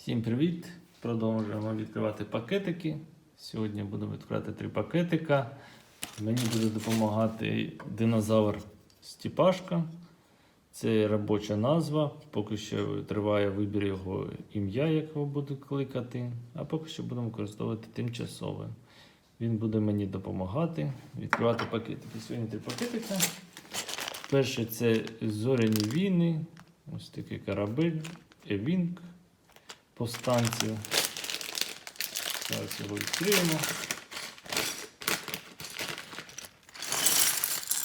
Всім привіт! Продовжуємо відкривати пакетики. Сьогодні будемо відкривати три пакетика. Мені буде допомагати динозавр Стіпашка. Це робоча назва. Поки що триває вибір його ім'я, як його буду кликати. А поки що будемо використовувати тимчасове. Він буде мені допомагати відкривати пакетики. Сьогодні три пакетика. Перше це зоряні війни. Ось такий корабель. Евінг повстанців. Зараз його відкриємо.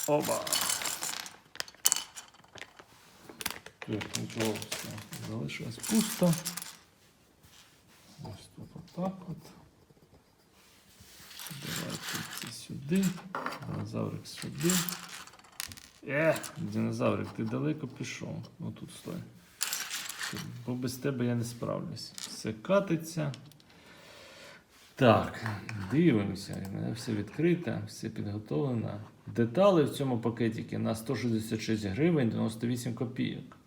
Оба. Так, нічого все залишилось пусто. Ось тут отак от. Давайте це сюди. Динозаврик сюди. Е, динозаврик, ти далеко пішов. Ну тут стой. Бо без тебе я не справлюсь. Все катиться. Так, дивимося. Все відкрите, все підготовлено. Деталі в цьому пакетикі на 166 гривень 98 копійок.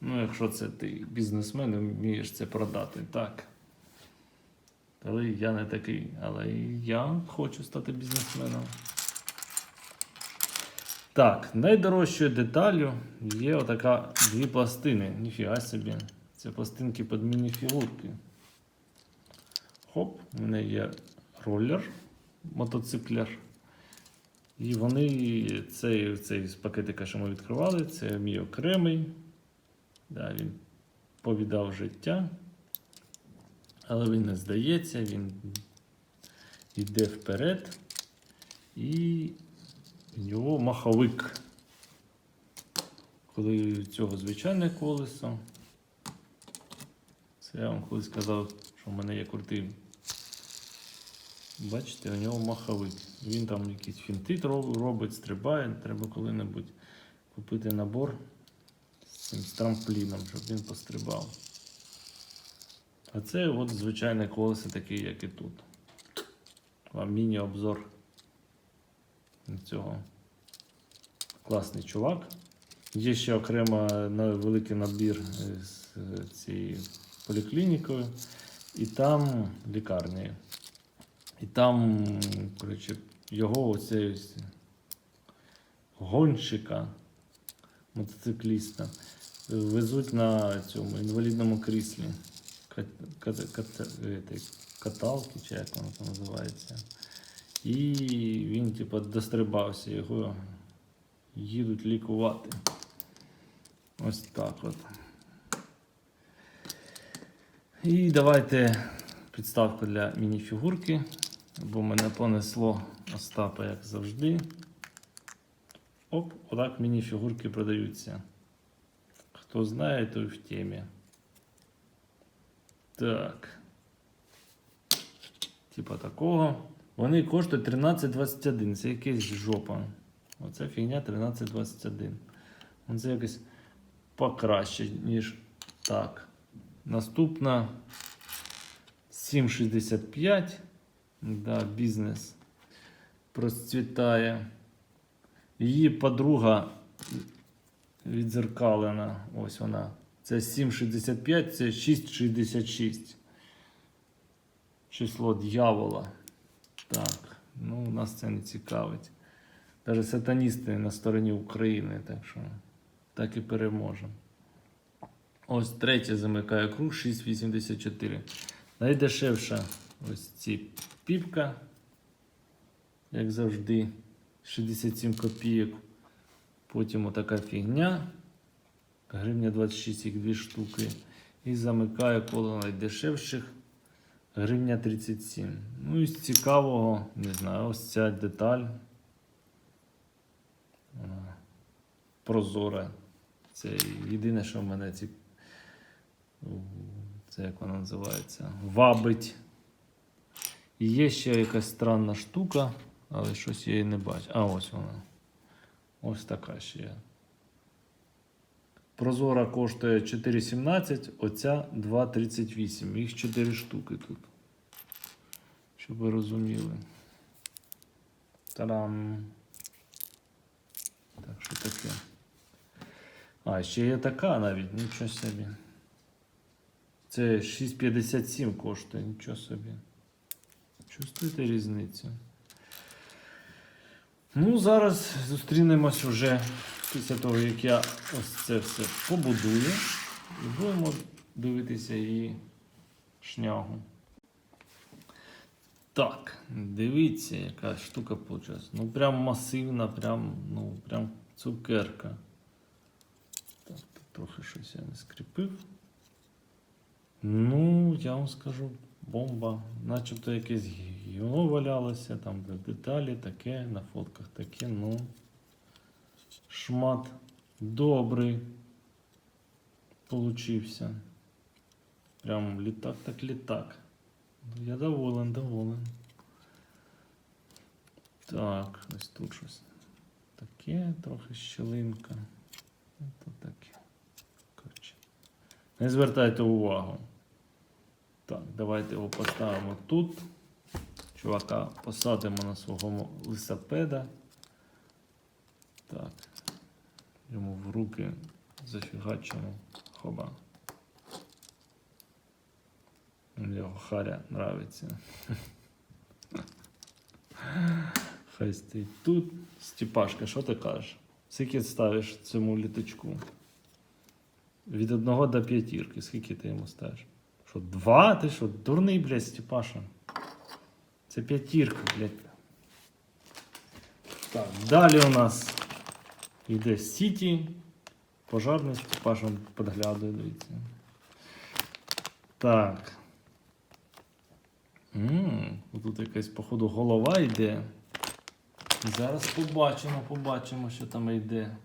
Ну, якщо це ти бізнесмен і вмієш це продати, так. Але я не такий, але я хочу стати бізнесменом. Так, найдорожчою деталлю є отака дві пластини. Ніфіга собі. Це пластинки під міні-фігурки. Хоп, у мене є ролер, мотоциклер. І вони, цей, цей з пакетика, що ми відкривали, це мій окремий. Да, він повідав життя. Але він не здається, він йде вперед. І в нього маховик. Коли у цього звичайне колесо. Це я вам колись казав, що в мене є крутий. Бачите, у нього маховик. Він там якісь фінти робить, стрибає. Треба коли-небудь купити набор з трампліном, щоб він пострибав. А це от звичайне колесо, таке, як і тут. Вам міні-обзор цього. Класний чувак. Є ще окремо великий набір е, з е, цією поліклінікою, і там лікарнею. І там, коротше, його оцей гонщика, мотоцикліста, везуть на цьому інвалідному кріслі. Кат, кат, кат, е, каталки, чи як воно там називається. І він, типу, дострибався, його їдуть лікувати. Ось так от. І давайте підставку для мініфігурки, бо мене понесло Остапа, як завжди. Оп, отак мініфігурки продаються. Хто знає, той в темі. Так. Типа такого. Вони коштують 13,21. Це якась жопа. Оце фігня 13,21. Ну, Це якось покраще, ніж так. Наступна 7,65. Да, бізнес процвітає. Її подруга відзеркалена. Ось вона. Це 7,65, це 6,66. Число дьявола. Так, ну нас це не цікавить. Навіть сатаністи на стороні України, так що так і переможемо. Ось третє замикає круг 6,84. Найдешевша ось ці піпка, як завжди, 67 копійок. Потім отака фігня. Гривня 26, їх дві штуки. І замикає коло найдешевших. Гривня 37. Ну і з цікавого, не знаю, ось ця деталь. Прозора. Це єдине, що в мене ці. Це як вона називається? Вабить. І є ще якась странна штука, але щось я її не бачу. А ось вона. Ось така ще є. Прозора коштує 4,17, оця 2,38. Їх 4 штуки тут. Щоб ви розуміли. Тарам. Так, що таке? А, ще є така навіть, нічого собі. Це 6,57 коштує, нічого собі. Чувствуєте різницю? Ну, зараз зустрінемось вже після того, як я ось це все побудую. І будемо дивитися її шнягу. Так, дивіться, яка штука вийшла. Ну, прям масивна, прям, ну, прям цукерка. Так, тут трохи щось я не скріпив. Ну, я вам скажу, бомба. Начебто якесь гівно валялося, там де деталі таке, на фотках таке, ну. Шмат добрий получився. Прям літак так літак. Ну, Я доволен, доволен. Так, ось тут щось таке, трохи щелинка. Ось таке. Коротше. Не звертайте увагу. Так, давайте його поставимо тут. Чувака посадимо на свого лисапеда. Так. Йому в руки зафігачимо. Хоба. Його харя нравиться. Хай стоїть тут. Степашка, що ти кажеш? Скільки ставиш цьому літачку? Від одного до п'ятірки. Скільки ти йому ставиш? Що, два? Ти що, дурний, блядь, Степаша? Це п'ятірка, блядь. Так, далі у нас йде Сіті. Пожарний Степаша підглядує, дивіться. Так. М, Тут якась, походу, голова йде. Зараз побачимо, побачимо, що там йде.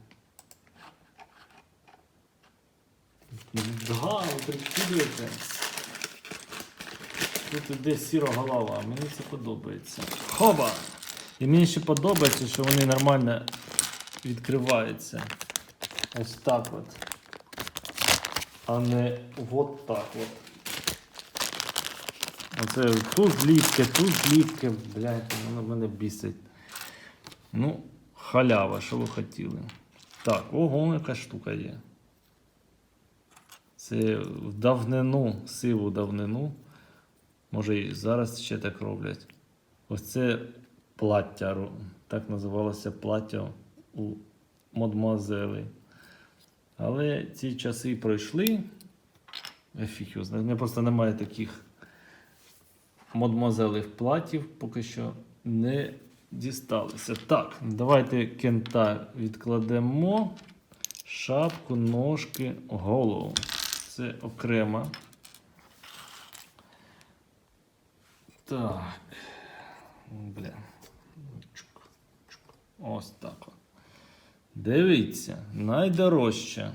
Да, прикидуєте. Тут іде сіра голова, мені це подобається. Хоба! І мені ще подобається, що вони нормально відкриваються. Ось так от. А не от так от. Оце тут зліпки, тут зліпки, блядь, воно мене бісить. Ну, халява, що ви хотіли. Так, ого, яка штука є. Це в давнину, сиву давнину. Може і зараз ще так роблять. Ось це плаття. Так називалося плаття у мадмуазели. Але ці часи пройшли. У мене просто немає таких мадмуазелів платів, поки що не дісталися. Так, давайте кента відкладемо. Шапку, ножки, голову. Це окремо. Так. Бля. Ось так. Дивіться, найдорожче.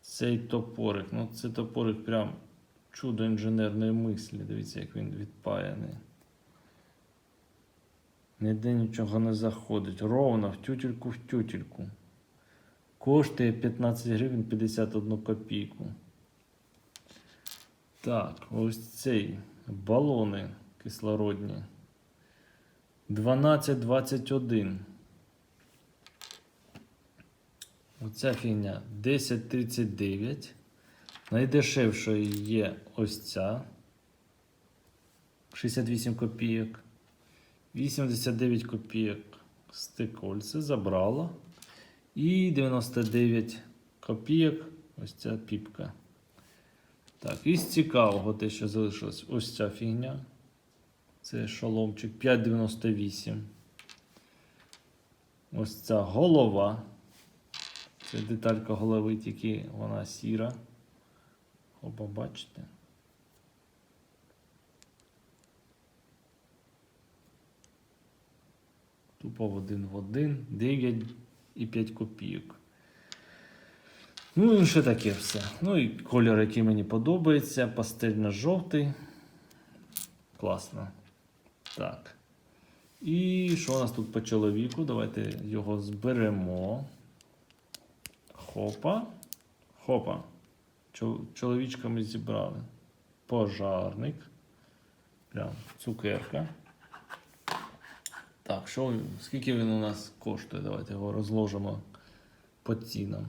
Цей топорик. Ну, це топорик прям чудо інженерної мислі. Дивіться, як він відпаяний. Ніде нічого не заходить. Ровно в тютельку в тютельку. Коштує 15 гривень 51 копійку. Так, ось цей балони кислородні. 12,21. Оця фігня 10,39. Найдешевшою є ось ця. 68 копійок. 89 копійок стикольце забрала. І 99 копійок ось ця піпка. Так, із цікавого те, що залишилось ось ця фігня. Це шоломчик 5,98. Ось ця голова. Це деталька голови, тільки вона сіра. Оба бачите. Тупо в один в один. 9 і 5 копійок. Ну і ще таке все. Ну і кольор, який мені подобається, пастельно-жовтий. Класно. Так. І що у нас тут по чоловіку? Давайте його зберемо. Хопа. Хопа. Чоловічка ми зібрали. Пожарник. Прям цукерка. Так, що, скільки він у нас коштує? Давайте його розложимо по цінам.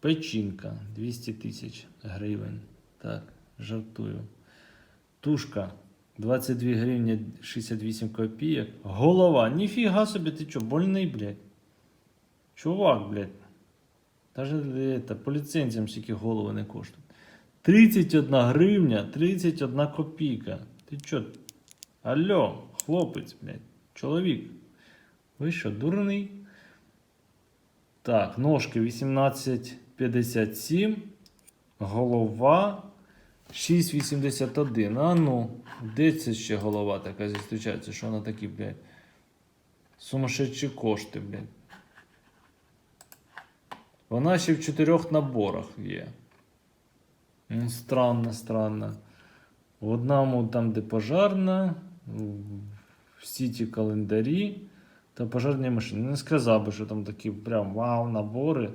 Печінка 200 тисяч гривень. Так, жартую. Тушка 22 гривні 68 копійок. Голова. Ніфіга собі, ти чо, больний, блядь? Чувак, блядь. Даже это, по ліцензіям стільки голови не коштують. 31 гривня, 31 копійка. Ти чо? Алло, хлопець, блядь, чоловік. Ви що, дурний? Так, ножки 18,57. Голова 6,81. А ну, де це ще голова така зустрічається? Що вона такі, блядь? Сумасшедші кошти, блядь. Вона ще в чотирьох наборах є. Ну, странно, странно. В одному там, де пожарна, всі ті календарі та пожарні машини. Не сказав би, що там такі прям вау, набори.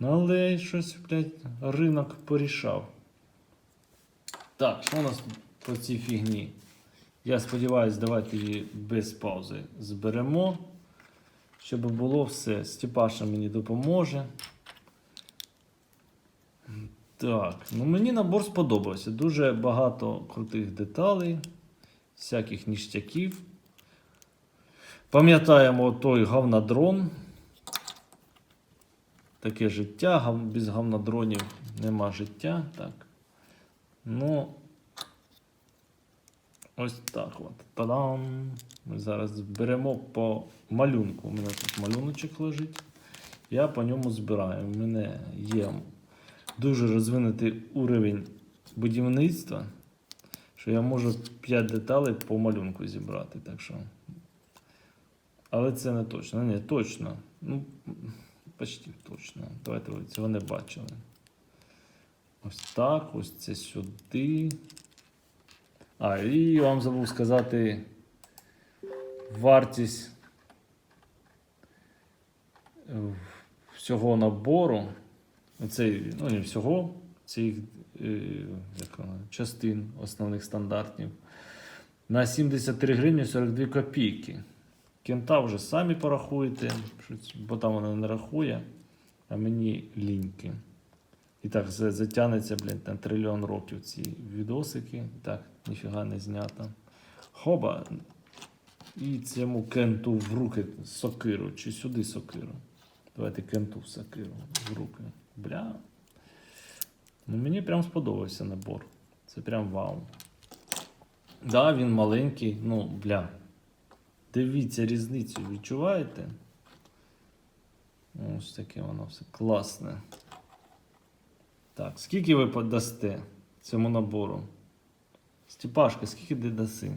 Ну, але щось, блядь, ринок порішав. Так, що у нас по цій фігні? Я сподіваюся, давайте її без паузи зберемо. Щоб було все. Степаша мені допоможе. Так, ну мені набор сподобався. Дуже багато крутих деталей, всяких ніштяків. Пам'ятаємо той говнодрон. Таке життя, гав- без говнодронів нема життя. Так. Ну, ось так от. Та-дам! Ми зараз зберемо по малюнку. У мене тут малюночок лежить. Я по ньому збираю. У мене є дуже розвинутий уровень будівництва, що я можу 5 деталей по малюнку зібрати. Так що. Але це не точно. Ні, точно. Ну, почти точно. Давайте ви цього не бачили. Ось так, ось це сюди. А, і вам забув сказати вартість е, всього набору. Цей, ну не всього, цих е, як вона, частин основних стандартів. На 73 гривні 42 копійки. Кента вже самі порахуєте, бо там вона не рахує, а мені ліньки. І так за- затягнеться, блін, на трильйон років ці відосики. Так, ніфіга не знято. Хоба. І цьому кенту в руки сокиру, чи сюди сокиру. Давайте кенту в сокиру в руки. Бля. Ну, мені прям сподобався набор. Це прям вау. Да, він маленький, ну, бля. Дивіться різницю, відчуваєте? Ось таке воно все класне. Так, скільки ви подасте цьому набору? Степашка, скільки ти даси?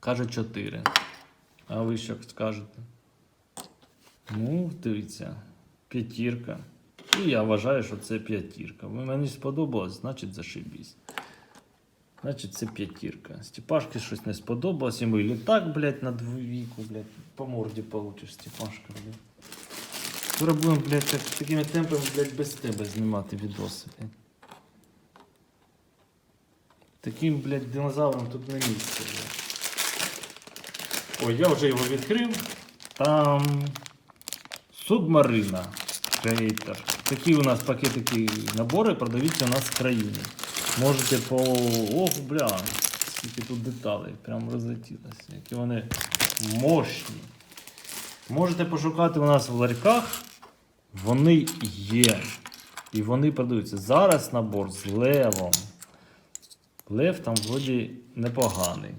Каже 4. А ви що скажете? Ну, дивіться, п'ятірка. І я вважаю, що це п'ятірка. Мені сподобалось, значить зашибісь. Значить, це п'ятірка. Степашки щось не сподобалось, йому і літак, блядь, на двійку, блядь, по морді получиш, Степашка, блядь. Скоро будемо, блядь, так, такими темпами, блядь, без тебе знімати відоси, блядь. Таким, блядь, динозавром тут не місце, блядь. Ой, я вже його відкрив. Там субмарина. Крейтер. Такі у нас пакетики набори продаються у нас в країні. Можете по. Ох, бля, скільки тут деталей. Прям розлетілося. Які вони мощні. Можете пошукати у нас в ларьках. Вони є. І вони продаються. Зараз набор з левом. Лев там вроді непоганий.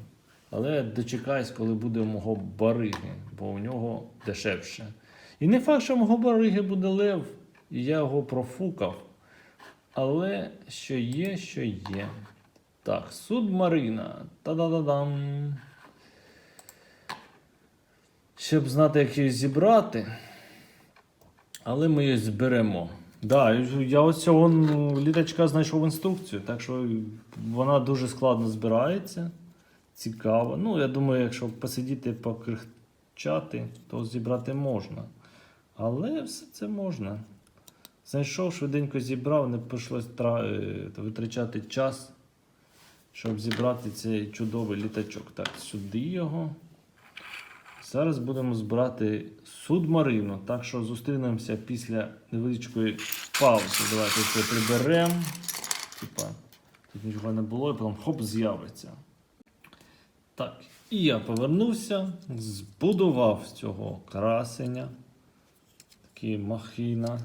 Але дочекаюсь, коли буде у мого бариги, бо у нього дешевше. І не факт, що у мого бариги буде лев, і я його профукав. Але що є, що є. Так, субмарина. Та-да-да-дам. Щоб знати, як її зібрати. Але ми її зберемо. Да, я ось цього літачка знайшов інструкцію, так що вона дуже складно збирається. Цікаво. Ну, я думаю, якщо посидіти, покричати, то зібрати можна. Але все це можна. Знайшов, швиденько зібрав, не прийшлось е, витрачати час, щоб зібрати цей чудовий літачок. Так, сюди його. Зараз будемо збирати субмарину. Так що зустрінемося після невеличкої паузи. Давайте це приберемо. Типа, тут нічого не було, і потім хоп, з'явиться. Так, і я повернувся, збудував цього красення. Такий махіна.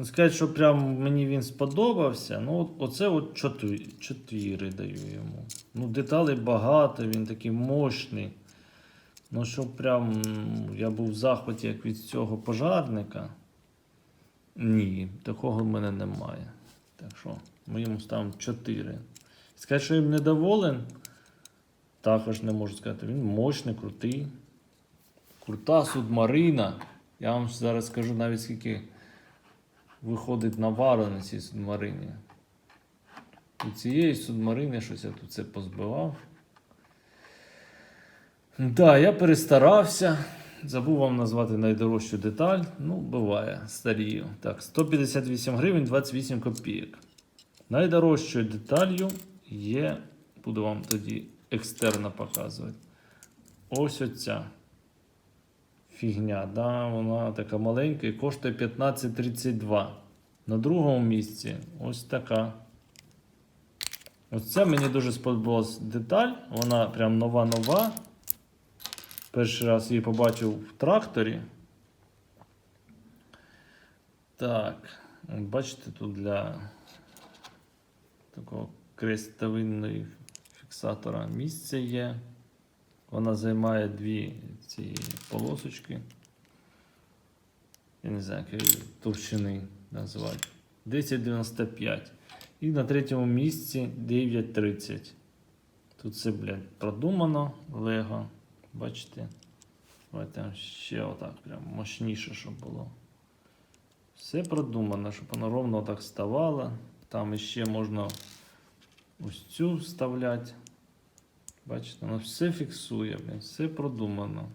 Ну, сказати, що прям мені він сподобався. Ну, оце от чотири, чотири даю йому. Ну, деталей багато, він такий мощний. Ну, що прям я був в захваті як від цього пожарника. Ні, такого в мене немає. Так що ми йому ставимо 4. Сказати, що їм недоволен, також не можу сказати. Він мощний, крутий. Крута субмарина. Я вам зараз скажу навіть скільки виходить навару на цій субмарині. У цієї субмарини щось я тут це позбивав. Так, да, я перестарався. Забув вам назвати найдорожчу деталь. Ну, буває, старію. Так, 158 гривень 28 копійок. Найдорожчою деталью є, буду вам тоді екстерно показувати. Ось оця фігня. Да, вона така маленька і коштує 15,32. На другому місці ось така. Ось це мені дуже сподобалась деталь. Вона прям нова-нова. Перший раз її побачив в тракторі. Так, бачите, тут для такого крестовинної фіксатора місце є. Вона займає дві ці полосочки. Я не знаю, якої товщини називати. 10,95. І на третьому місці 9,30. Тут все, блядь, продумано, лего. Бачите? Давайте ще отак, прям мощніше, щоб було. Все продумано, щоб воно ровно так ставало. Там ще можна ось цю вставляти. Бачите, воно все фіксує, все продумано.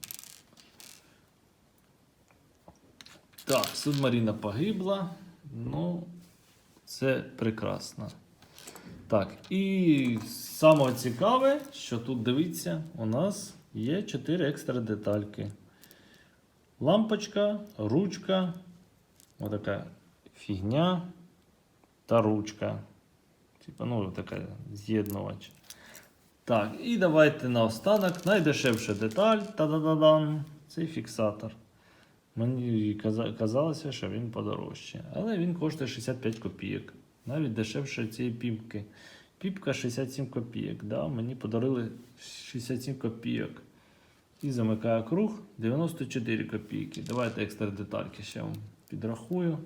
Так, субмарина погибла. Ну, це прекрасно. Так, і саме цікаве, що тут дивіться, у нас є 4 екстра детальки. Лампочка, ручка, отака фігня та ручка. Типа, ну, така з'єднувач. Так, і давайте наостанок. Найдешевша деталь. Та-да-да-дан. Це фіксатор. Мені казалося, що він подорожче. Але він коштує 65 копійок. Навіть дешевше цієї піпки. Піпка 67 копійок. Да, мені подарили 67 копійок. І замикає круг 94 копійки. Давайте екстра детальки ще вам підрахую.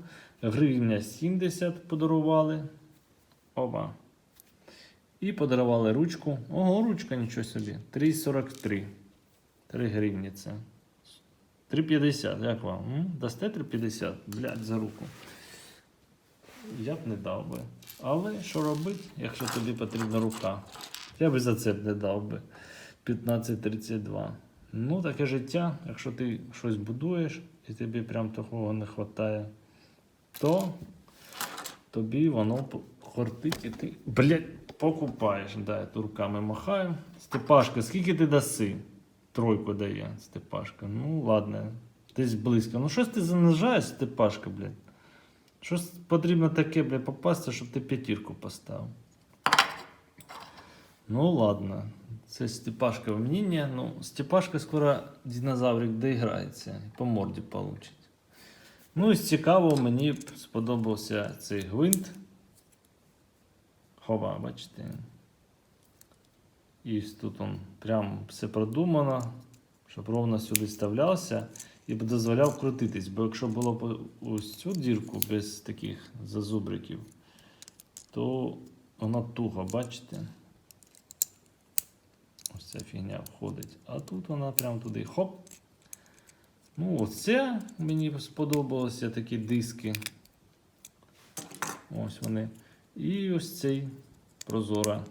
Гривня 70 подарували. Оба. І подарували ручку. Ого, ручка нічого собі. 3,43. 3 гривні це. 3,50, як вам? М? Дасте 3,50? Блядь, за руку. Я б не дав би. Але що робити, якщо тобі потрібна рука? Я би за це б не дав би. 15,32. Ну, таке життя, якщо ти щось будуєш і тобі прям такого не вистачає, то тобі воно хортить і ти, блядь, покупаєш. Да, тут руками махаю. Степашка, скільки ти даси? Тройку дає Степашка. Ну, ладно, десь близько. Ну, щось ти занижаєш, Степашка, блядь. Щось потрібно таке, блядь, попасти, щоб ти п'ятірку поставив. Ну, ладно. Це Степашка мнення. Ну, Степашка скоро динозаврик доіграється по морді получить. Ну і з цікавого мені сподобався цей гвинт. Хова, бачите. І тут он прям все продумано, щоб ровно сюди вставлявся і дозволяв крутитись. Бо якщо було б ось цю дірку без таких зазубриків, то вона туго, бачите? Ось ця фігня входить. А тут вона прям туди хоп. Ну, оце мені сподобалося такі диски. Ось вони. І ось цей прозора.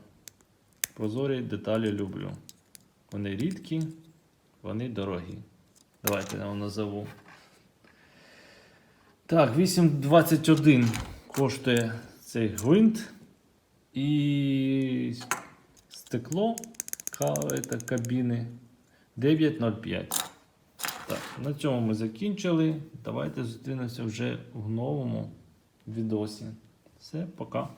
Прозорі деталі люблю. Вони рідкі, вони дорогі. Давайте я вам назову. Так, 8,21 коштує цей гвинт. І стекло кабіни 9,05. Так, на цьому ми закінчили. Давайте зустрінемося вже в новому відосі. Все, пока.